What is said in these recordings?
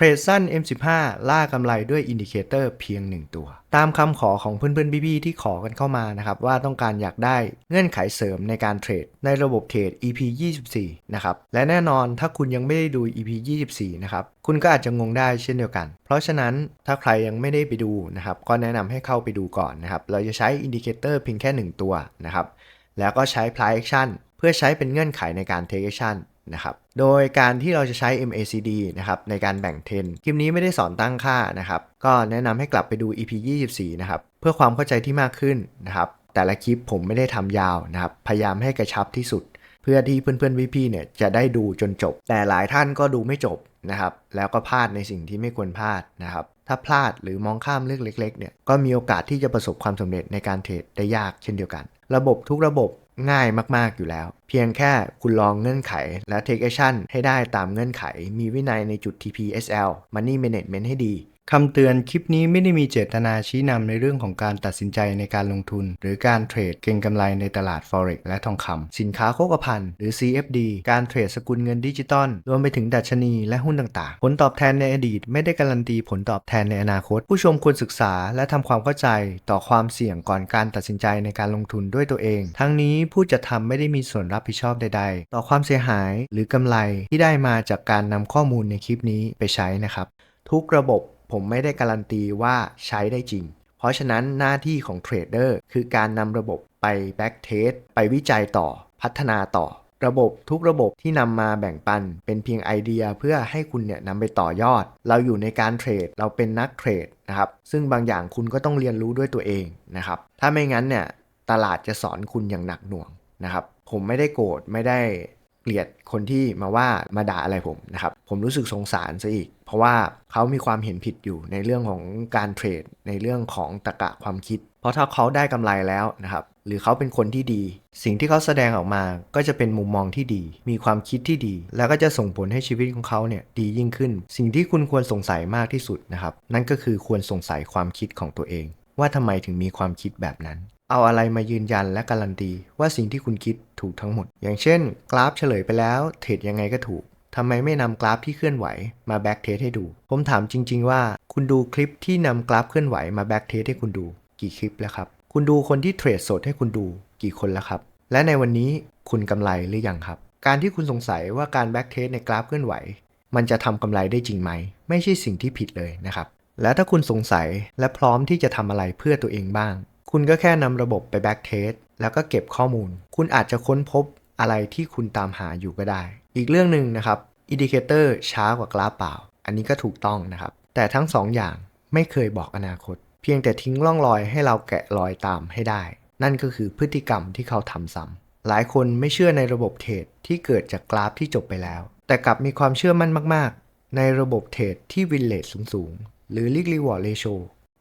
เทรดสั้น M15 ล่ากำไรด้วยอินดิเคเตอร์เพียง 1 ตัว ตามคำขอของเพื่อนๆพี่ๆที่ขอกันเข้ามานะครับว่าต้องการอยากได้เงื่อนไขเสริมในการเทรดในระบบเทรด EP 24 นะครับ และแน่นอนถ้าคุณยังไม่ได้ดู EP 24 นะครับ คุณก็อาจจะงงได้เช่นเดียวกัน เพราะฉะนั้นถ้าใครยังไม่ได้ไปดูนะครับก็แนะนำให้เข้าไปดูก่อนนะครับเราจะใช้อินดิเคเตอร์เพียงแค่ 1 ตัวนะครับแล้วก็ใช้ price action เพื่อใช้เป็นเงื่อนไขในการ take action นะครับ โดยการที่เราจะใช้ MACD นะครับในการแบ่งเทรนคลิปนี้ไม่ได้สอนตั้งค่านะครับ ก็แนะนำให้กลับไปดู EP 24 นะครับ เพื่อความเข้าใจที่มากขึ้นนะครับ แต่ละคลิปผมไม่ได้ทำยาวนะครับ พยายามให้กระชับที่สุด เพื่อที่เพื่อนๆพี่ๆเนี่ยจะได้ดูจนจบ แต่หลายท่านก็ดูไม่จบนะครับ แล้วก็พลาดในสิ่งที่ไม่ควรพลาดนะครับ ถ้าพลาดหรือมองข้ามเรื่องเล็กๆเนี่ย ก็มีโอกาสที่จะประสบความสำเร็จในการเทรดได้ยากเช่นเดียวกัน ระบบทุกระบบ ง่ายมากๆอยู่แล้ว เพียงแค่คุณลองเงื่อนไขและ take action ให้ได้ตามเงื่อนไข มีวินัยในจุด TPSL Money Management ให้ดี คำเตือนคลิปนี้ไม่ได้มีเจตนาชี้นำในเรื่องของการตัดสินใจในการลงทุน หรือการเทรดเก็งกำไรในตลาด Forex และทองคำสินค้าโภคภัณฑ์หรือ CFD การเทรดสกุลเงินดิจิตอลรวมไปถึงดัชนีและหุ้นต่างๆ ผลตอบแทนในอดีต ไม่ได้การันตีผลตอบแทนในอนาคต ผู้ชมควรศึกษาและทำความเข้าใจต่อความเสี่ยงก่อนการตัดสินใจในการลงทุนด้วยตัวเอง ทั้งนี้ผู้จะทำไม่ได้มีส่วนรับผิดชอบใด ๆ ต่อความเสียหายหรือกำไรที่ได้มาจากการนำข้อมูลในคลิปนี้ไปใช้นะครับทุกระบบ ผมไม่ได้การันตีว่าใช้ได้จริง เพราะฉะนั้นหน้าที่ของเทรดเดอร์คือการนำระบบไปแบ็กเทสไปวิจัยต่อ พัฒนาต่อ ระบบทุกระบบที่นำมาแบ่งปัน เป็นเพียงไอเดียเพื่อให้คุณเนี่ยนำไปต่อยอด เราอยู่ในการเทรด เราเป็นนักเทรดนะครับ ซึ่งบางอย่างคุณก็ต้องเรียนรู้ด้วยตัวเองนะครับ ถ้าไม่งั้นเนี่ยตลาดจะสอนคุณอย่างหนักหน่วงนะครับ ผมไม่ได้โกรธไม่ได้ เกลียดคนที่มาว่ามาด่าอะไรผมนะครับ ผมรู้สึกสงสารซะอีก เพราะว่าเขามีความเห็นผิดอยู่ในเรื่องของการเทรด ในเรื่องของตรรกะความคิด เพราะถ้าเขาได้กำไรแล้วนะครับ หรือเขาเป็นคนที่ดี สิ่งที่เขาแสดงออกมาก็จะเป็นมุมมองที่ดี มีความคิดที่ดี แล้วก็จะส่งผลให้ชีวิตของเขาเนี่ยดียิ่งขึ้น สิ่งที่คุณควรสงสัยมากที่สุดนะครับ นั่นก็คือควรสงสัยความคิดของตัวเอง ว่าทำไมถึงมีความคิดแบบนั้น เอาอะไรมายืนยันและการันตีว่าสิ่งที่คุณคิดถูกทั้งหมด อย่างเช่น กราฟเฉลยไปแล้วเทรดยังไงก็ถูกทำไมไม่นำกราฟที่เคลื่อนไหวมาแบ็กเทสให้ดู ผมถามจริง ๆ ว่า คุณดูคลิปที่นำกราฟเคลื่อนไหวมาแบ็กเทสให้คุณดู กี่คลิปแล้วครับ คุณดูคนที่เทรดสดให้คุณดูกี่คนแล้วครับ และในวันนี้คุณกำไรหรือยังครับ การที่คุณสงสัยว่าการแบ็กเทสในกราฟเคลื่อนไหว มันจะทำกำไรได้จริงไหม ไม่ใช่สิ่งที่ผิดเลยนะครับ และถ้าคุณสงสัยและพร้อมที่จะทำอะไรเพื่อตัวเองบ้าง คุณก็แค่นำระบบไปแบ็กเทสแล้วก็เก็บข้อมูล คุณอาจจะค้นพบอะไรที่คุณตามหาอยู่ก็ได้ อีกเรื่องหนึ่งนะครับอินดิเคเตอร์ช้ากว่ากราฟเปล่า อันนี้ก็ถูกต้องนะครับ แต่ทั้งสองอย่างไม่เคยบอกอนาคต เพียงแต่ทิ้งร่องรอยให้เราแกะรอยตามให้ได้ นั่นก็คือพฤติกรรมที่เขาทำซ้ำหลายคนไม่เชื่อในระบบเทรดที่เกิดจากกราฟที่จบไปแล้ว แต่กลับมีความเชื่อมั่นมาก ๆ ในระบบเทรดที่วินเลทสูง ๆ หรือ Risk Reward ratio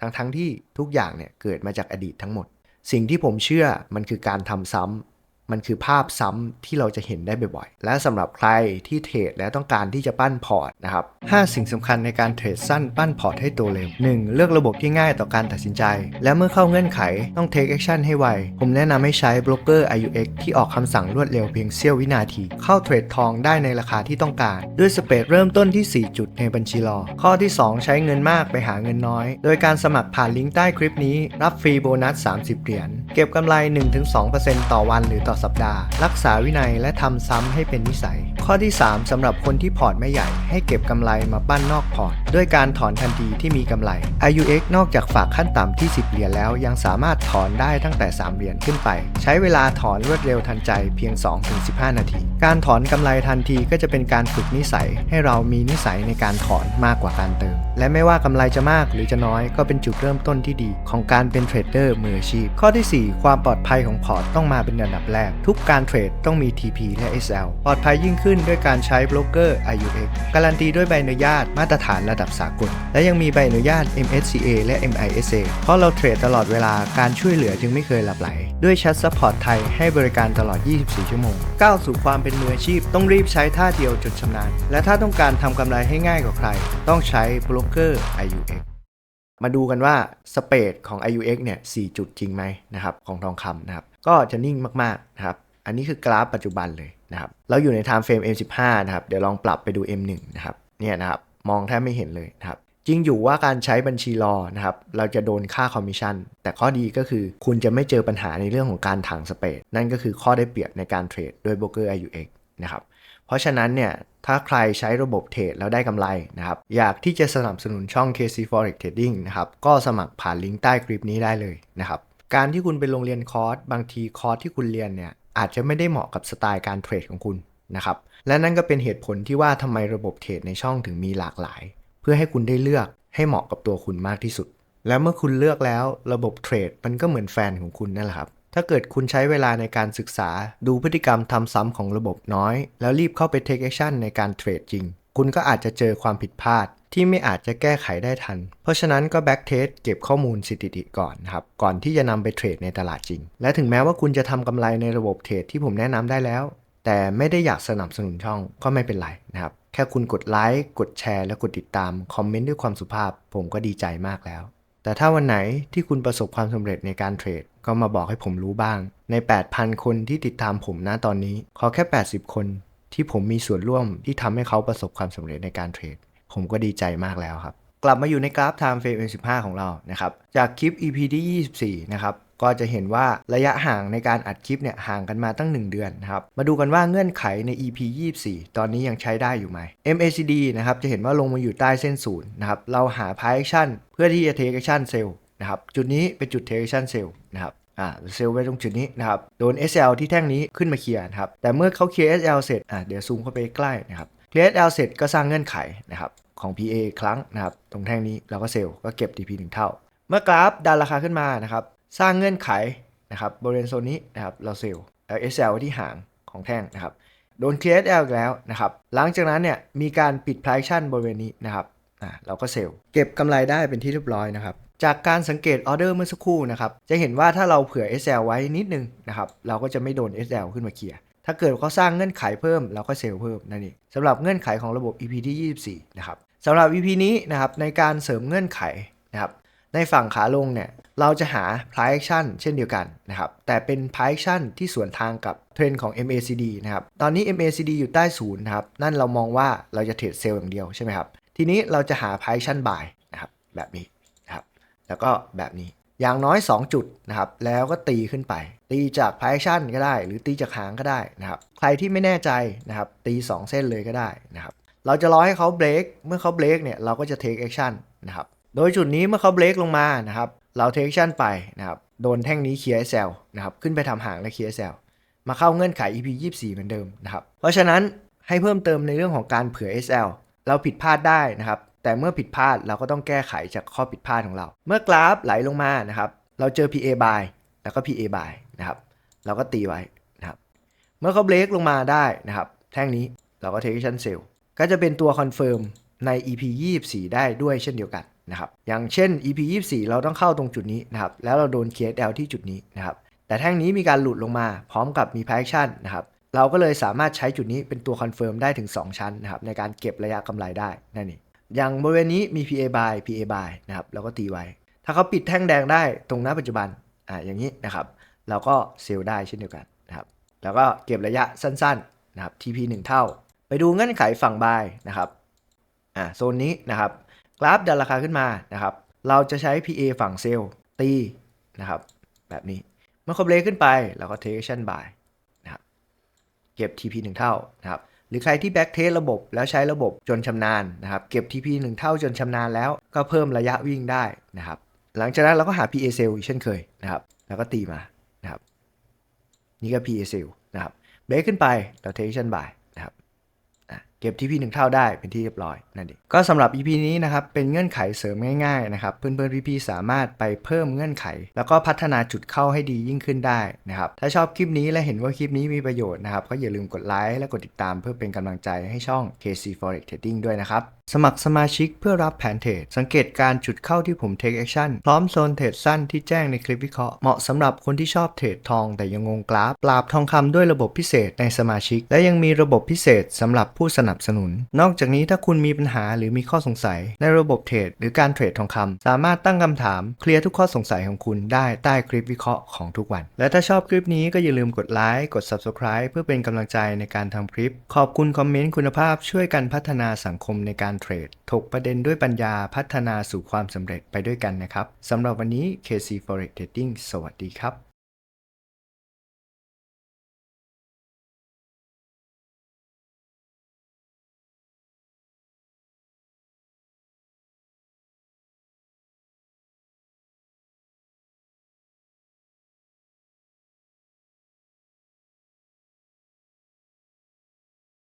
ทั้งๆที่ทุกอย่างเนี่ยเกิดมาจากอดีตทั้งหมด สิ่งที่ผมเชื่อมันคือการทำซ้ำ มันคือภาพซ้ำที่เราจะเห็นได้บ่อยๆ และสำหรับใครที่เทรดและต้องการที่จะปั้นพอร์ตนะครับ 5 สิ่งสำคัญในการเทรดสั้นปั้นพอร์ตให้โตเร็ว 1. เลือกระบบที่ง่ายต่อการตัดสินใจ และเมื่อเข้าเงื่อนไขต้อง take action ให้ไว ผมแนะนำให้ใช้บล็อกเกอร์ IUX ที่ออกคำสั่งรวดเร็วเพียงเสี้ยววินาที เข้าเทรดทองได้ในราคาที่ต้องการ ด้วยสเปดเริ่มต้นที่ 4 จุดในบัญชีรอ ข้อที่ 2 ใช้เงินมากไปหาเงินน้อย โดยการสมัครผ่านลิงก์ใต้คลิปนี้รับฟรีโบนัส 30 เหรียญเก็บกำไร 1-2%ต่อวันหรือต่อสัปดาห์ รักษาวินัยและทำซ้ำให้เป็นนิสัย ข้อที่ 3สำหรับคนที่พอร์ตไม่ใหญ่ ให้เก็บกำไรมาปั้นนอกพอร์ต ด้วยการถอนทันทีที่มีกำไร IUX นอกจากฝากขั้นต่ำที่ 10 เหรียญแล้ว ยังสามารถถอนได้ตั้งแต่ 3 เหรียญขึ้นไป ใช้เวลาถอนรวดเร็วทันใจเพียง 2-15 นาที การถอนกำไรทันทีก็จะเป็นการฝึกนิสัย ให้เรามีนิสัยในการถอนมากกว่าการเติม และไม่ว่ากำไรจะมากหรือจะน้อยก็เป็นจุดเริ่มต้นที่ดี ของการเป็นเทรดเดอร์มืออาชีพ ข้อที่ 4 ความปลอดภัยของพอร์ตต้องมาเป็นอันดับแรก ทุกการเทรดต้องมี TP และ SL ปลอดภัยยิ่งขึ้นด้วยการใช้บล็อกเกอร์ IUX การันตีด้วยใบอนุญาตมาตรฐานระดับสากล และยังมีใบอนุญาต MSCA และ MISA เพราะเราเทรดตลอดเวลาการช่วยเหลือจึงไม่เคยหลับไหล ด้วยแชทซัพพอร์ตไทยให้บริการตลอด 24 ชั่วโมง ก้าวสู่ความเป็นมืออาชีพต้องรีบใช้ท่าเดียวจนชำนาญ และถ้าต้องการทำกำไรให้ง่ายกว่าใคร ต้องใช้บล็อกเกอร์ IUX มาดูกันว่าสเปดของ IUX เนี่ย 4 จุดจริงไหมนะครับของทองคำนะครับ ก็จะนิ่งมากๆนะครับ อันนี้คือกราฟปัจจุบันเลยนะครับ เราอยู่ใน time frame M15 นะครับ เดี๋ยวลองปรับไปดู M1 นะครับ เนี่ยนะครับ มองแทบไม่เห็นเลยนะครับ จริงอยู่ว่าการใช้บัญชีรอนะครับ เราจะโดนค่าคอมมิชชั่น แต่ข้อดีก็คือคุณจะไม่เจอปัญหาในเรื่องของการถังสเปซนั่นก็คือข้อได้เปรียบในการเทรดด้วยโบรกเกอร์ IUX นะครับ เพราะฉะนั้นเนี่ย ถ้าใครใช้ระบบเทรดแล้วได้กำไรนะครับ อยากที่จะสนับสนุนช่อง KC Forex Trading นะครับ ก็สมัครผ่านลิงก์ใต้คลิปนี้ได้เลยนะครับ การที่คุณไปลงเรียนคอร์ส บางทีคอร์สที่คุณเรียนเนี่ยอาจจะไม่ได้เหมาะกับสไตล์การเทรดของคุณนะครับ และนั่นก็เป็นเหตุผลที่ว่าทำไมระบบเทรดในช่องถึงมีหลากหลาย พื่อให้คุณได้เลือกให้เหมาะกับตัวคุณมากที่สุด แล้วเมื่อคุณเลือกแล้วระบบเทรดมันก็เหมือนแฟนของคุณนั่นแหละครับ ถ้าเกิดคุณใช้เวลาในการศึกษา ดูพฤติกรรมทำซ้ำของระบบน้อย แล้วรีบเข้าไป take action ในการเทรดจริง คุณก็อาจจะเจอความผิดพลาดที่ไม่อาจจะแก้ไขได้ทัน เพราะฉะนั้นก็ back test เก็บข้อมูลสถิติก่อนนะครับ ก่อนที่จะนำไปเทรดในตลาดจริง และถึงแม้ว่าคุณจะทำกำไรในระบบเทรดที่ผมแนะนำได้แล้ว แต่ไม่ได้อยากสนับสนุนช่องก็ไม่เป็นไรนะครับ แค่คุณกดไลค์กดแชร์และกดติดตามคอมเมนต์ด้วยความสุภาพ ผมก็ดีใจมากแล้ว แต่ถ้าวันไหนที่คุณประสบความสำเร็จในการเทรด ก็มาบอกให้ผมรู้บ้าง ใน 8,000 คนที่ติดตามผมนะตอนนี้ ขอแค่ 80 คนที่ผมมีส่วนร่วมที่ทำให้เขาประสบความสำเร็จในการเทรด ผมก็ดีใจมากแล้วครับ กลับมาอยู่ในกราฟ Time Frame 15ของเรานะครับ จากคลิป EP ที่ 24 นะครับ ก็จะเห็นว่าระยะห่างในการอัดคลิปเนี่ยห่างกันมาตั้ง 1 เดือนนะครับ มาดูกันว่าเงื่อนไขใน EP 24 ตอนนี้ยังใช้ได้อยู่ไหม MACD นะครับจะเห็นว่าลงมาอยู่ใต้เส้นศูนย์นะครับเราหา Price Action เพื่อที่จะ Take Action Sell นะครับจุดนี้เป็นจุด Take Action Sell นะครับอ่าเซลไว้ตรงจุดนี้นะครับ โดน SL ที่แท่งนี้ขึ้นมาเคลียร์นะครับ แต่เมื่อเขาเคลียร์ SL เสร็จอ่าเดี๋ยวซูมเข้าไปใกล้นะครับ เคลียร์ SL เสร็จก็สร้างเงื่อนไขนะครับของ PA ครั้งนะครับ ตรงแท่งนี้เราก็เซลก็เก็บ TP 1 เท่า เมื่อกราฟดันราคาขึ้นมานะครับ สร้างเงื่อนไขนะครับบริเวณโซนนี้นะครับเราเซลล์แล้ว SL ไว้ที่หางของแท่งนะครับโดนเคลียร์ SL อีกแล้วนะครับหลังจากนั้นเนี่ยมีการปิด price action บริเวณนี้นะครับอ่าเราก็เซลล์เก็บกำไรได้เป็นที่เรียบร้อยนะครับจากการสังเกตออเดอร์เมื่อสักครู่นะครับจะเห็นว่าถ้าเราเผื่อ SL ไว้นิดนึงนะครับเราก็จะไม่โดน SL ขึ้นมาเคลียร์ถ้าเกิดเขาสร้างเงื่อนไขเพิ่มเราก็เซลล์เพิ่มนั่นเองสำหรับเงื่อนไขของระบบ EP ที่ 24 นะครับสำหรับ EP นี้นะครับในการเสริมเงื่อนไขนะครับ ในฝั่งขาลงเนี่ยเราจะหา price action เช่นเดียวกันนะครับแต่เป็น price action ที่สวนทางกับเทรนด์ของ MACD นะครับตอนนี้ MACD อยู่ใต้ศูนย์นะครับนั่นเรามองว่าเราจะเทรดเซลล์อย่างเดียวใช่ไหมครับทีนี้เราจะหา price action buy นะครับแบบนี้นะครับแล้วก็แบบนี้อย่างน้อย 2 จุดนะครับแล้วก็ตีขึ้นไป ตีจาก price action ก็ได้ หรือตีจากหางก็ได้นะครับใครที่ไม่แน่ใจนะครับตี 2 เส้นเลยก็ได้นะครับเราจะรอให้เขาเบรกเมื่อเขาเบรกเนี่ยเราก็จะ take action นะครับ โดยจุดนี้เมื่อเขาเบรกลงมานะครับ เรา take action ไปนะครับ โดนแท่งนี้เคลียร์ SL นะครับ ขึ้นไปทำหางและเคลียร์ SL มาเข้าเงื่อนไข EP 24 เหมือนเดิมนะครับ เพราะฉะนั้นให้เพิ่มเติมในเรื่องของการเผื่อ SL เราผิดพลาดได้นะครับ แต่เมื่อผิดพลาดเราก็ต้องแก้ไขจากข้อผิดพลาดของเรา เมื่อกราฟไหลลงมานะครับ เราเจอ PA buy แล้วก็ PA buy นะครับ เราก็ตีไว้นะครับ เมื่อเขาเบรกลงมาได้นะครับ แท่งนี้เราก็ take action sell ก็จะเป็นตัวคอนเฟิร์มใน EP 24 ได้ด้วยเช่นเดียวกัน นะครับอย่างเช่น EP 24 เราต้องเข้าตรงจุดนี้นะครับแล้วเราโดน KSL ที่จุดนี้นะครับแต่แท่งนี้มีการหลุดลงมาพร้อมกับมี price action นะครับเราก็เลยสามารถใช้จุดนี้เป็นตัวคอนเฟิร์มได้ถึง 2 ชั้นนะครับในการเก็บระยะกำไรได้นั่นเองอย่างบริเวณนี้มี PA buy PA buy นะครับเราก็ตีไว้ ถ้าเขาปิดแท่งแดงได้ตรงหน้าปัจจุบันอ่าอย่างนี้นะครับเราก็เซลล์ได้เช่นเดียวกันนะครับแล้วก็เก็บระยะสั้นๆนะครับ TP 1 เท่า ไปดูเงื่อนไขฝั่ง buy นะครับอ่าโซนนี้นะครับ กราฟดันราคาขึ้นมานะครับ เราจะใช้ PA ฝั่งเซลล์ตีนะครับ แบบนี้ เมื่อเขาเบรกขึ้นไปเราก็ take action buy นะครับ เก็บ TP 1 เท่านะครับ หรือใครที่แบ็กเทสระบบแล้วใช้ระบบจนชำนาญนะครับ เก็บ TP 1 เท่าจนชำนาญแล้วก็เพิ่มระยะวิ่งได้นะครับ หลังจากนั้นเราก็หา PA sell อีกเช่นเคยนะครับ แล้วก็ตีมานะครับ นี่ก็ PA sell นะครับ เบรกขึ้นไปเรา take action buy นะครับอะเก็บ TP 1เท่าได้เป็นที่เรียบร้อยนั่นเองก็สำหรับ EP นี้นะครับเป็นเงื่อนไขเสริมง่ายๆนะครับเพื่อนๆพี่ๆสามารถไปเพิ่มเงื่อนไข แล้วก็พัฒนาจุดเข้าให้ดียิ่งขึ้นได้นะครับถ้าชอบคลิปนี้และเห็นว่าคลิปนี้มีประโยชน์นะครับก็อย่าลืมกดไลค์และกดติดตามเพื่อเป็นกำลังใจให้ช่อง KC Forex Trading ด้วยนะครับสมัครสมาชิกเพื่อรับแผนเทรดสังเกตการจุดเข้าที่ผม Take Action พร้อมโซนเทรดสั้นที่แจ้งในคลิปวิเคราะห์เหมาะสำหรับคนที่ชอบเทรดทองแต่ยังงงกราฟปราบทองคำด้วยระบบพิเศษในสมาชิก และยังมีระบบพิเศษสำหรับผู้สนับสนุน นอกจากนี้ถ้าคุณมีปัญหาหรือมีข้อสงสัย ในระบบเทรดหรือการเทรดทองคำสามารถตั้งคำถามเคลียร์ทุกข้อสงสัยของคุณได้ใต้คลิปวิเคราะห์ของทุกวัน และถ้าชอบคลิปนี้ก็อย่าลืมกดไลค์กด Subscribe เพื่อเป็นกำลังใจในการทำคลิป ขอบคุณคอมเมนต์คุณภาพช่วยกันพัฒนาสังคมในการเทรดถกประเด็นด้วยปัญญาพัฒนาสู่ความสำเร็จไปด้วยกันนะครับสำหรับวันนี้ KC Forex Trading สวัสดีครับ